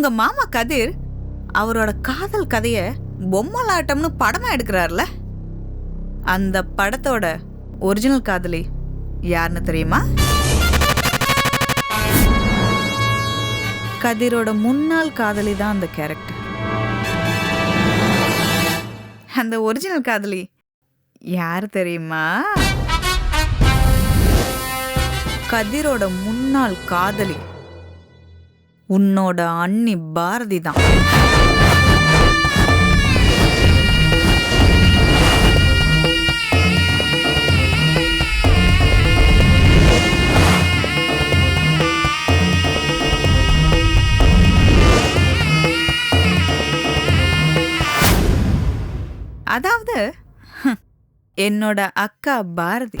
உங்க மாமா கதிர் அவரோட காதல் கதைய பொம்மலாட்டம்னு படமா எடுக்கிறார்ல? அந்த படத்தோட ஒரிஜினல் காதலி யாருன்னு தெரியுமா? கதிரோட முன்னாள் காதலி தான் அந்த கேரக்டர் அந்த ஒரிஜினல் காதலி யார் தெரியுமா? கதிரோட முன்னாள் காதலி உன்னோட அண்ணி பாரதி தான். அதாவது என்னோட அக்கா பாரதி.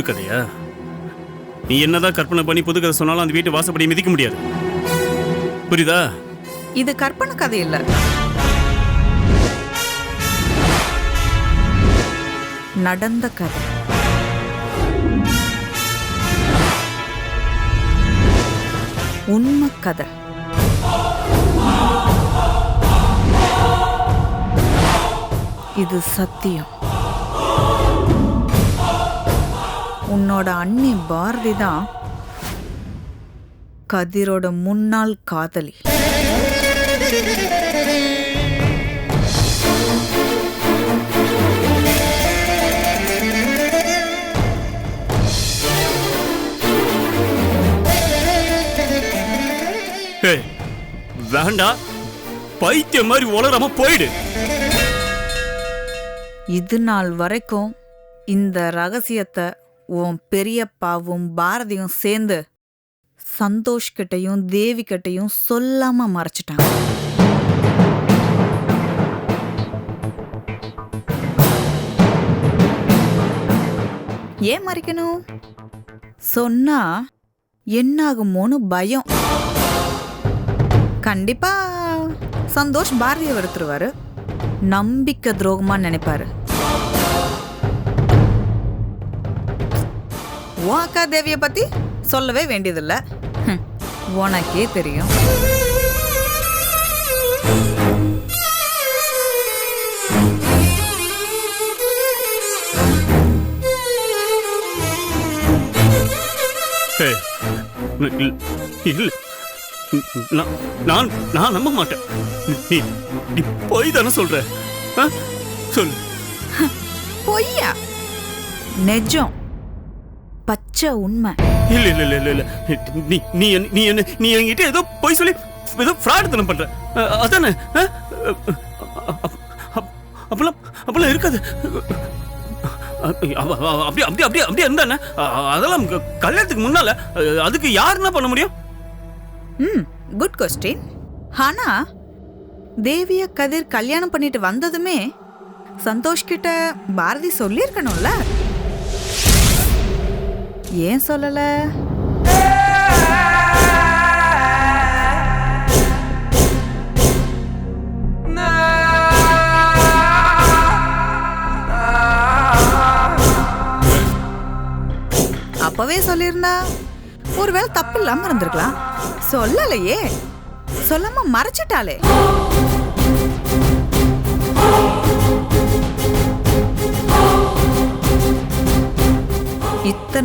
புது கதையா? நீ என்னதான் கற்பனை பண்ணி புது கதை சொன்னாலும் அந்த வீட்டு வாசப்படி மிதிக்க முடியாது. புரியுதா? இது கற்பனை கதை இல்ல. நடந்த கதை. உண்மை கதை. இது சத்தியம். உன்னோட அண்ணி பாரதி தான் கதிரோட முன்னாள் காதலி. ஏய், வேண்டாம் பைத்தியம் மாதிரி உளராம போயிடு. இது நாள் வரைக்கும் இந்த ரகசியத்தை உன் பெரியப்பாவும் பாரதியும் சேர்ந்து சந்தோஷ் கிட்டையும் தேவி கிட்டையும் சொல்லாம மறைச்சிட்டாங்க. ஏன் மறைக்கணும்? சொன்னா என்னாகுமோன்னு பயம். கண்டிப்பா. சந்தோஷ் பாரதியை வெறுத்துருவாரு. நம்பிக்கை துரோகமா நினைப்பாரு. உன் அக்கா தேவிய பத்தி சொல்லவே வேண்டியதில்ல. உனக்கே தெரியும். நான் நான் நம்ப மாட்டேன். நீ நீ போய் தானே சொல்ற? சொல்லு. பொய்யா? நெஜம். பச்சை உண்மை. இல்ல இல்ல இல்ல இல்ல இல்ல. நீ நீ நீ என்ன நீ என்கிட்ட ஏதோ போய் சொல்லி ஏதோ ஃப்ராட் தனம் பண்ற. அதானே? அப்பெல்லாம் அப்பெல்லாம் இருக்காது. அப்படி அப்படி அப்படி அப்படியே இருந்தானே? அதெல்லாம் கல்யாணத்துக்கு முன்னால அதுக்கு யார் என்ன பண்ண முடியும்? ம் குட் கொஸ்டின் ஆனா தேவிய கதிர் கல்யாணம் பண்ணிட்டு வந்ததுமே சந்தோஷ் கிட்ட பாரதி சொல்லியிருக்கணும்ல? ஏன் சொல்லல? அப்பவே சொல்லியிருந்தா. ஒருவேளை தப்பு இல்லாம இருந்திருக்கலாம். சொல்லலையே. சொல்லாம மறைச்சிட்டாளே.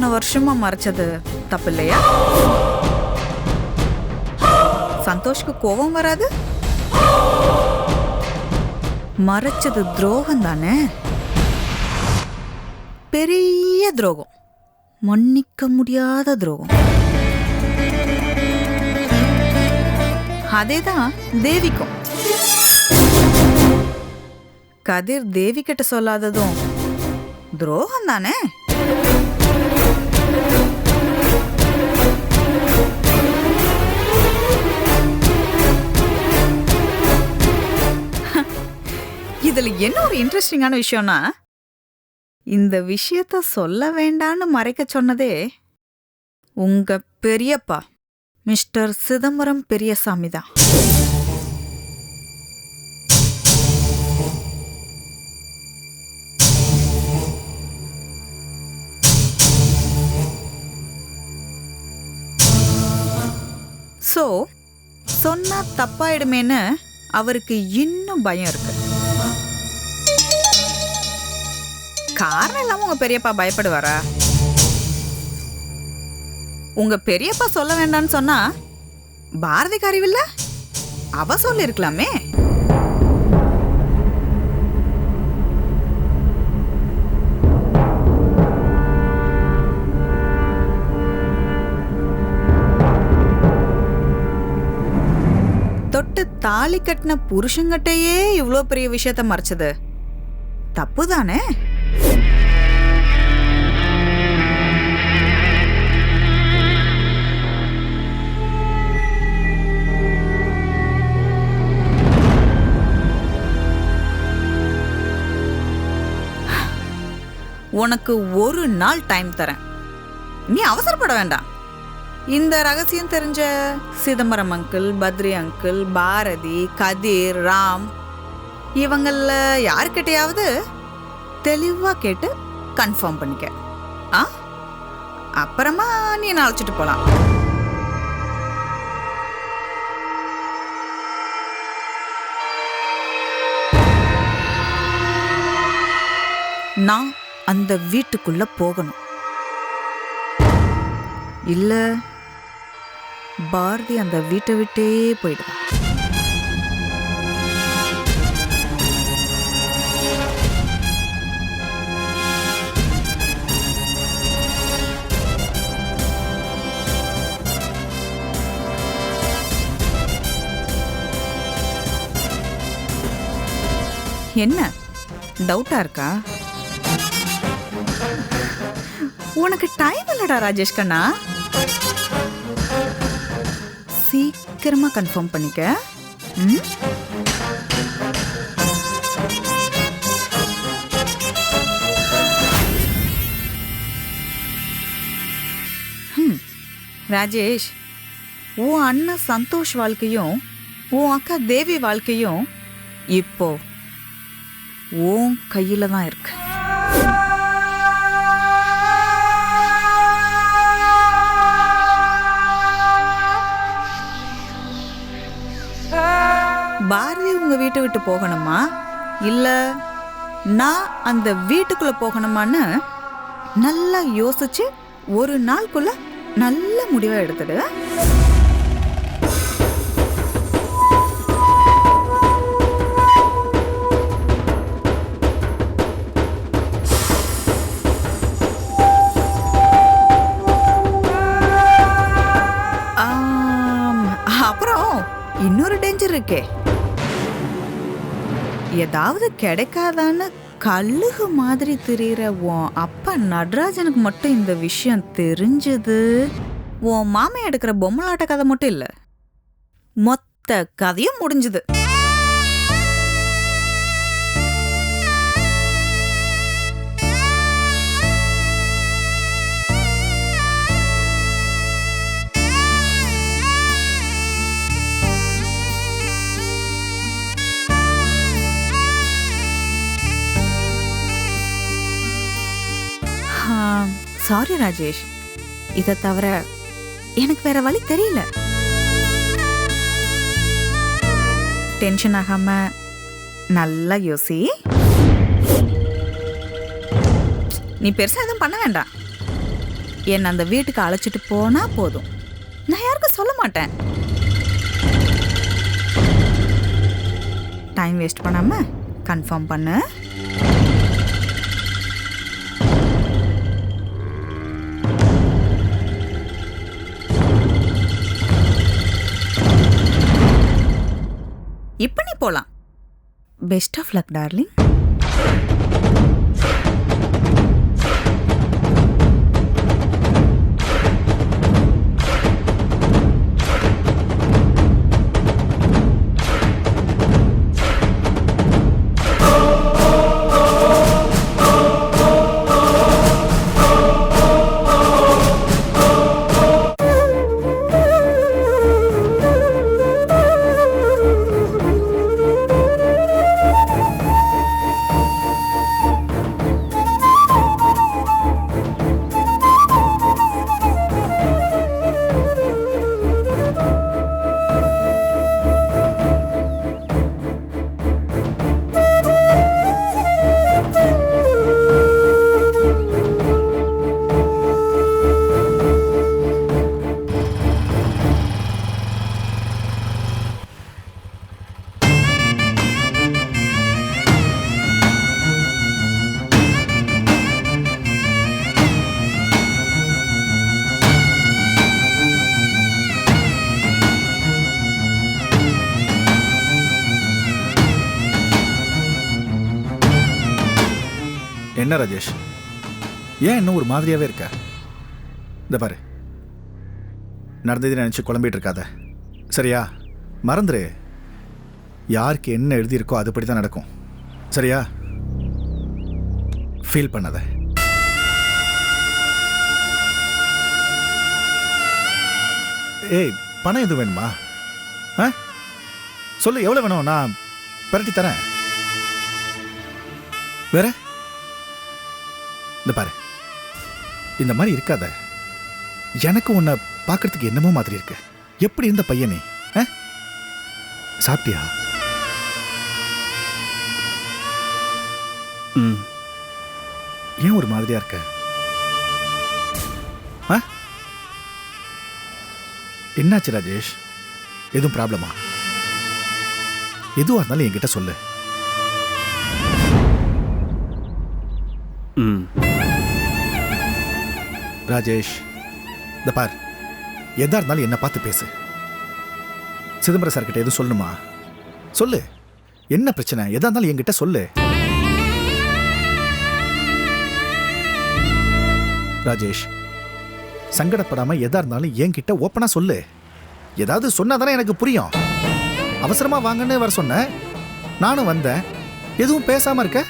இத்தனை வருஷமா மறைச்சது தப்பு இல்லையா சந்தோஷ்க்கு கோபம் வராது மறைச்சது துரோகம் தானே பெரிய துரோகம் மன்னிக்க முடியாத துரோகம் அதேதான் தேவிக்கும் கதிர் தேவி கிட்ட சொல்லாததும் துரோகம் தானே இதுல என்ன ஒரு இன்ட்ரெஸ்டிங்கான விஷயம்னா இந்த விஷயத்த சொல்ல வேண்டான்னு மறைக்க சொன்னதே உங்க பெரியப்பா மிஸ்டர் சிதம்பரம் பெரியசாமி தான். ஸோ சொன்னா தப்பாயிடுமேன்னு அவருக்கு இன்னும் பயம் இருக்கு. காரணம் இல்லாம உங்க பெரியப்பா பயப்படுவாரா? உங்க பெரியப்பா சொல்ல வேண்டாம்னு சொன்னா பாரதி அறிவில்ல? அவ சொல்லிருக்கலாமே. தொட்டு தாலி கட்டின புருஷங்கிட்டயே இவ்வளோ பெரிய விஷயத்த மறைச்சது. தப்பு தானே உனக்கு ஒரு நாள் டைம் தரேன். நீ அவசரப்பட வேண்டாம். இந்த ரகசியம் தெரிஞ்ச சிதம்பரம் அங்கிள் பத்ரி அங்கிள் பாரதி கதிர் ராம் இவங்களில் யாருக்கிட்டையாவது தெளிவாக கேட்டு கன்ஃபார்ம் பண்ணிக்க. ஆ? அப்புறமா நீ என்ன அழைச்சிட்டு போகலாம் நான் அந்த வீட்டுக்குள்ள போகணும். இல்ல பாரதி அந்த வீட்டை விட்டே போயிடும் என்ன? டவுட்டா இருக்கா? உனக்கு டைம் இல்லடா ராஜேஷ் கண்ணா சீக்கிரமா கன்ஃபார்ம் பண்ணிக்க ம்? ம். ராஜேஷ் உன் அண்ணன் சந்தோஷ் வாழ்க்கையும் உன் அக்கா தேவி வாழ்க்கையும் இப்போ உன் கையில தான் இருக்கு பாரதி உங்க வீட்டை விட்டு போகணுமா? இல்ல நான் அந்த வீட்டுக்குள்ள போகணுமான்னு நல்லா யோசிச்சு ஒரு நாளுக்குள்ள நல்ல முடிவாக எடுத்துடு. ஏதாவது கிடைக்காதான்னு கல்லுகு மாதிரி தெரியுற உன் அப்பா நடராஜனுக்கு மட்டும் இந்த விஷயம் தெரிஞ்சது. உன் மாமா எடுக்கிற பொம்மலாட்ட கதை மட்டும் இல்லை. மொத்த கதையும் முடிஞ்சுது. சாரி ராஜேஷ். இதை தவிர எனக்கு வேற வழி தெரியல. டென்ஷன் ஆகாம நல்லா யோசி. நீ பெருசா எதுவும் பண்ண வேண்டாம். என்னை அந்த வீட்டுக்கு அழைச்சிட்டு போனா போதும். நான் யாருக்கும் சொல்ல மாட்டேன். டைம் வேஸ்ட் பண்ணாம கன்ஃபார்ம் பண்ணு. போகலாம் பெஸ்ட் ஆஃப் லக் டார்லிங் ஏன் இன்னும் ஒரு மாதிரியாவே இருக்க? இந்த பாரு. நடந்ததை நினச்சி குழம்பிட்டு இருக்காத. சரியா? மறந்துரு. யாருக்கு என்ன எழுதியிருக்கோ அதுபடி தான் நடக்கும். சரியா? ஃபீல் பண்ணாத. ஏய் பணம் எதுவும் வேணுமா? ஆ? சொல்லு எவ்வளோ வேணும்? நான் பிரட்டி தரேன். வேற? இந்த பாரு. இந்த மாதிரி இருக்காத. எனக்கு உன்னை பார்க்கறதுக்கு என்னமோ மாதிரி இருக்கு. எப்படி இருந்த பையனே? சாப்பிட்டியா? ம். ஏன் ஒரு மாதிரியா இருக்க? என்னாச்சு ராஜேஷ்? எதுவும் ப்ராப்ளமா? எதுவாக இருந்தாலும் என்கிட்ட சொல்லு. ம். ராஜேஷ் இந்த பார் எதா இருந்தாலும் என்னை பார்த்து பேசு. சிதம்பரம் சார்கிட்ட எதுவும் சொல்லணுமா? சொல்லு. என்ன பிரச்சனை? எதா இருந்தாலும் என்கிட்ட சொல்லு. ராஜேஷ் சங்கடப்படாமல் எதா இருந்தாலும் என்கிட்ட ஓப்பனாக சொல்லு. ஏதாவது சொன்னாதானே எனக்கு புரியும். அவசரமா வாங்கன்னு வர சொன்னேன் நானும் வந்தேன். எதுவும் பேசாமல் இருக்க?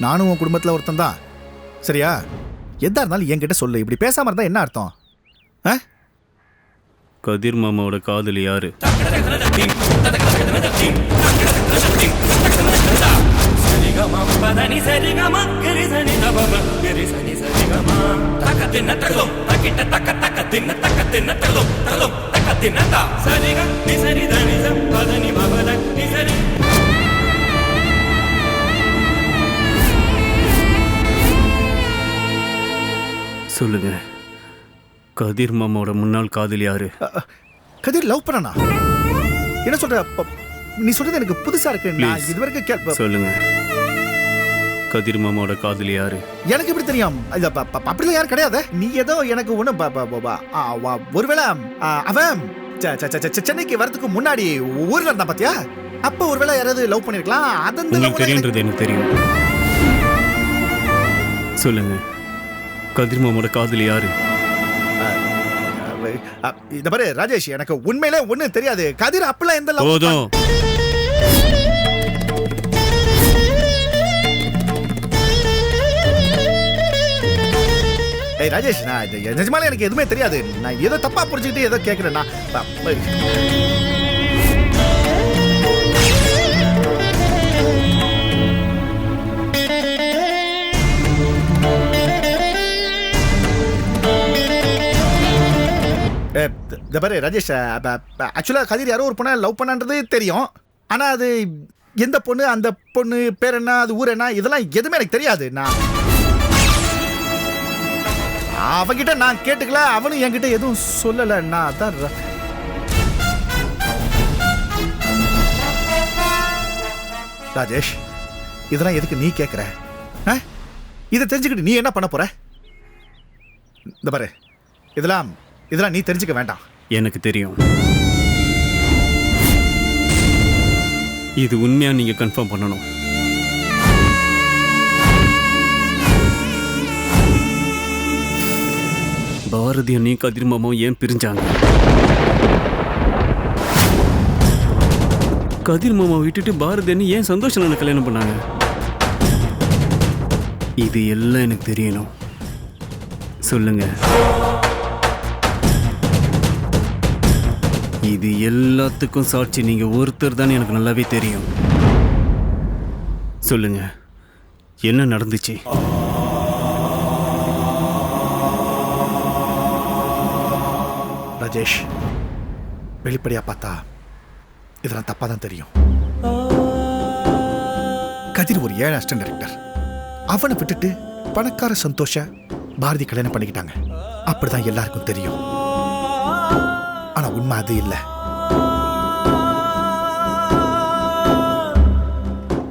நானும் உன் குடும்பத்தில் ஒருத்தன் தான். சரியா? எதா இருந்தாலும் என்கிட்ட சொல்லு. இப்படி பேசாம இருந்தா என்ன அர்த்தம்? ஆ? கதிர் மாமாவோட காதலி யாரு? சரிகா நிசரி தனிசம் பதனி மபத நிசரி சொல்லுங்க. கதிர் மாமாவோட முன்னாள் காதல் யாரு? கதிர் லவ் பண்ணனா? என்ன சொல்ற? நீ சொல்றது எனக்கு புதுசா இருக்கு. நான் Please. இதுவரைக்கும் கேள் சொல்லுங்க. கதிர் மாமாவோட காதல் யாரு? எனக்கு எப்படி தெரியும்? இது அப்படிலாம் யாரும் கிடையாது. நீ ஏதோ எனக்கு வா- ஒருவேளை அவன் சென்னைக்கு வரதுக்கு முன்னாடி ஊர்ல இருந்தா பாத்தியா? அப்ப ஒருவேளை யாராவது லவ் பண்ணிருக்கலாம். அது தெரியுன்றது எனக்கு தெரியும். சொல்லுங்க. கதிர் மாமாவோட காதல் யாரு? இந்த பாரு ராஜேஷ் எனக்கு உண்மையிலே ஒண்ணு தெரியாது. கதிர் அப்பெல்லாம் எந்த போதும். ஏய் ராஜேஷ் நான் நிஜமாலே எனக்கு எதுவுமே தெரியாது. நான் ஏதோ தப்பா புரிஞ்சுக்கிட்டு ஏதோ கேட்கிறேன் இந்த பாரு ராஜேஷ் ஆக்சுவலாக கதிர் யாரோ ஒரு பொண்ணை லவ் பண்ணான்றது தெரியும். ஆனால் அது எந்த பொண்ணு அந்த பொண்ணு பேர் என்ன அது ஊர் என்ன இதெல்லாம் எதுவுமே எனக்கு தெரியாது. நான் அவகிட்ட நான் கேட்டுக்கல அவனும் என்கிட்ட எதுவும் சொல்லல. நான் அதான் ராஜேஷ் இதெல்லாம் எதுக்கு நீ கேட்குற ஆ? இதை தெரிஞ்சுக்கிட்டு நீ என்ன பண்ண போற? இந்த பாரு இதெல்லாம் இதெல்லாம் நீ தெரிஞ்சுக்க வேண்டாம். எனக்கு தெரியும். இது உண்மையா நீங்க கன்ஃபார்ம் பண்ணணும். பாரதி நீ கதிர் ஏன் பிரிஞ்சாங்க? கதிர் மாமா விட்டுட்டு பாரதி அண்ணி ஏன் சந்தோஷம் நான் கல்யாணம் பண்ணாங்க? இது எல்லாம் எனக்கு தெரியணும். சொல்லுங்க. இது எல்லாத்துக்கும் சாட்சி. நீங்கள் ஒருத்தர் தான் எனக்கு நல்லாவே தெரியும். சொல்லுங்க. என்ன நடந்துச்சு? ராஜேஷ் வெளிப்படையாக பார்த்தா இதெல்லாம் தப்பாக தான் தெரியும். கதிர் ஒரு ஏழை அஸ்டன் டைரக்டர் அவனை விட்டுட்டு பணக்கார சந்தோஷ பாரதி கல்யாணம் பண்ணிக்கிட்டாங்க. அப்படிதான் எல்லாருக்கும் தெரியும். ஆனா உண்மை அது இல்ல.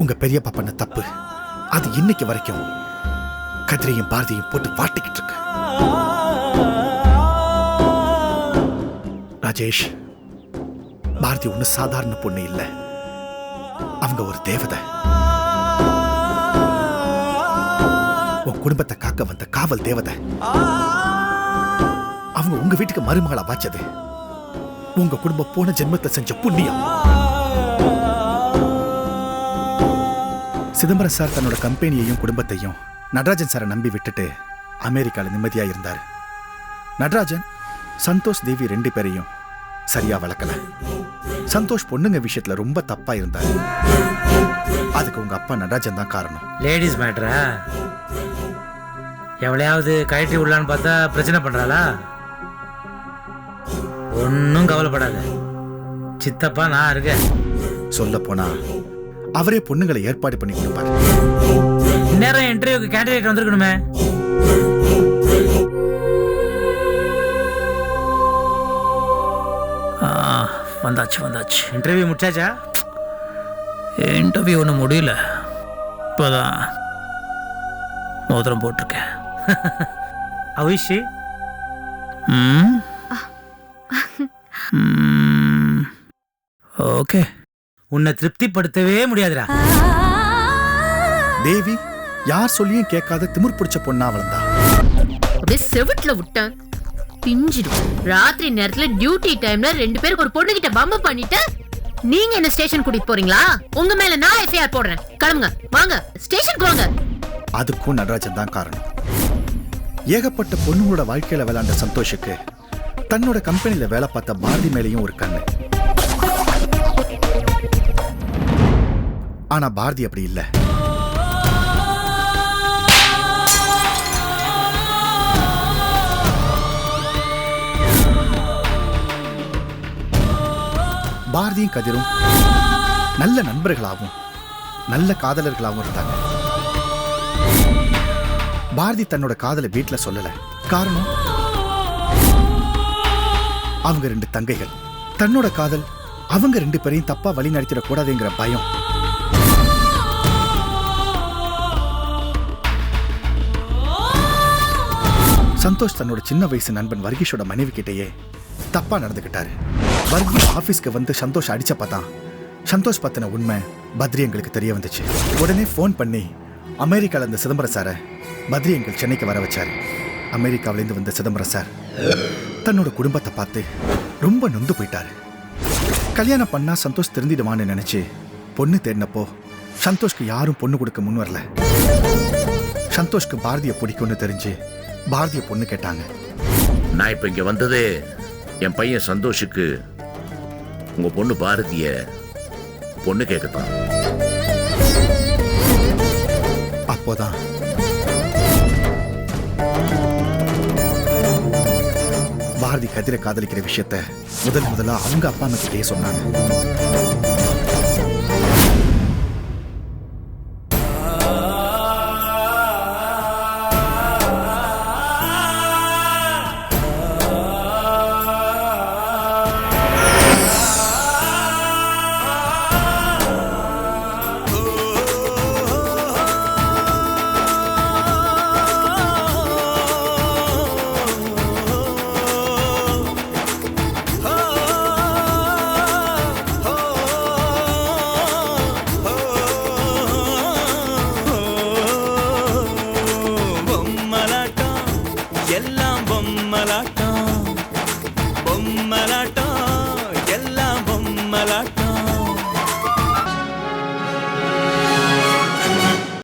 உங்க பெரியப்பா பண்ண தப்பு. அது இன்னைக்கு வரைக்கும் கதிரையும் பாரதியும் போட்டு வாட்டிக்கிட்டு இருக்கு. ராஜேஷ் பாரதி ஒண்ணு சாதாரண பொண்ணு இல்ல. அவங்க ஒரு தேவதை. உன் குடும்பத்தை காக்க வந்த காவல் தேவதை. அவங்க உங்க வீட்டுக்கு மருமகளா வாச்சது. உங்க குடும்பம் போன ஜென்மத்தை செஞ்ச புண்ணியம். சிதம்பரம் சார் தன்னோட கம்பெனியையும் குடும்பத்தையும் நடராஜன் சாரை நம்பி விட்டுட்டு அமெரிக்கால நிம்மதியா இருந்தார். நடராஜன் சந்தோஷ் தேவி ரெண்டு பேரையும் சரியா வளர்க்கல. சந்தோஷ் பொண்ணுங்க விஷயத்துல ரொம்ப தப்பா இருந்தார். அதுக்கு உங்க அப்பா நடராஜன் தான் காரணம். லேடிஸ் மேட்ரா எவளையாவது கயற்றி விடலான்னு பார்த்தா பிரச்சனை பண்றாளா? ஒன்றும் கவலைப்படாத. சித்தப்பா நான் இருக்கேன். சொல்ல போனா அவரே பொண்ணுங்களை ஏற்பாடு பண்ணி கொடுப்பாரு. இந்நேரம் இன்டர்வியூக்கு கேண்டிடேட் வந்திருக்கணுமே. வந்தாச்சு வந்தாச்சு. இன்டர்வியூ முடிச்சாச்சா? இன்டர்வியூ ஒன்றும் முடியல. இப்போதான் மோதிரம் போட்டிருக்கேன். அவிஷி? ம். ஓகே. உன்னை திருப்திப்படுத்தவே முடியாதுடா. தேவி யார் சொல்லியும் கேட்காத திமிர் பிடிச்ச பொண்ணா வளர்ந்தா அப்படியே செவிட்டுல விட்டேன் பிஞ்சிடும். ராத்திரி நேரத்துல டியூட்டி டைம்ல ரெண்டு பேருக்கு ஒரு பொண்ணு கிட்ட பம்பு பண்ணிட்டு நீங்க என்ன ஸ்டேஷன் கூட்டிட்டு போறீங்களா? உங்க மேல நான் எஃப்ஐஆர் போடுறேன். கிளம்புங்க. வாங்க. ஸ்டேஷனுக்கு வாங்க. அதுக்கும் நடராஜன் தான் காரணம். ஏகப்பட்ட பொண்ணுங்களோட வாழ்க்கையில விளையாண்ட சந்தோஷுக்கு தன்னோட கம்பெனியில வேலை பார்த்த பாரதி மேலேயும் ஒரு கண்ணு. ஆனா பாரதி அப்படி இல்ல. பாரதியும் கதிரும் நல்ல நண்பர்களாகவும் நல்ல காதலர்களாகவும் இருந்தாங்க. பாரதி தன்னோட காதலை வீட்டில் சொல்லல. காரணம்? அவங்க ரெண்டு தங்கைகள். தன்னோட காதல் அவங்க ரெண்டு பேரையும் தப்பா வழி நடத்திடக்கூடாதுங்கிற பயம். சந்தோஷ் தன்னோட சின்ன வயசு நண்பன் வர்கீஷோட மனைவி கிட்டேயே தப்பா நடந்துகிட்டாரு. வர்கீஷ் ஆபீஸ்க்கு வந்து சந்தோஷ் அடிச்ச பார்த்தா சந்தோஷ் பத்தின உண்மை பத்ரி எங்களுக்கு தெரிய வந்துச்சு. உடனே ஃபோன் பண்ணி அமெரிக்கால இருந்த சிதம்பரம் சாரை பத்ரி எங்கள் சென்னைக்கு வர வச்சாரு. அமெரிக்காவிலேருந்து வந்த சிதம்பரம் சார் தன்னோட குடும்பத்தை பார்த்து ரொம்ப நொந்து போயிட்டாரு. கல்யாணம் பண்ணா சந்தோஷ் திருந்திடுவான்னு நினைச்சு பொண்ணு தேடினப்போ சந்தோஷ்க்கு யாரும் பொண்ணு கொடுக்க முன் வரல. சந்தோஷ்க்கு பாரதிய பிடிக்கும்னு தெரிஞ்சு பாரதிய பொண்ணு கேட்டாங்க. நான் இப்ப இங்க வந்ததே என் பையன் சந்தோஷுக்கு உங்க பொண்ணு பாரதிய பொண்ணு கேட்கத்தான் அப்போதான் பாரதி கதிரை காதலிக்கிற விஷயத்த முதல் முதலா அவங்க அப்பா அம்மா கிட்டே சொன்னாங்க.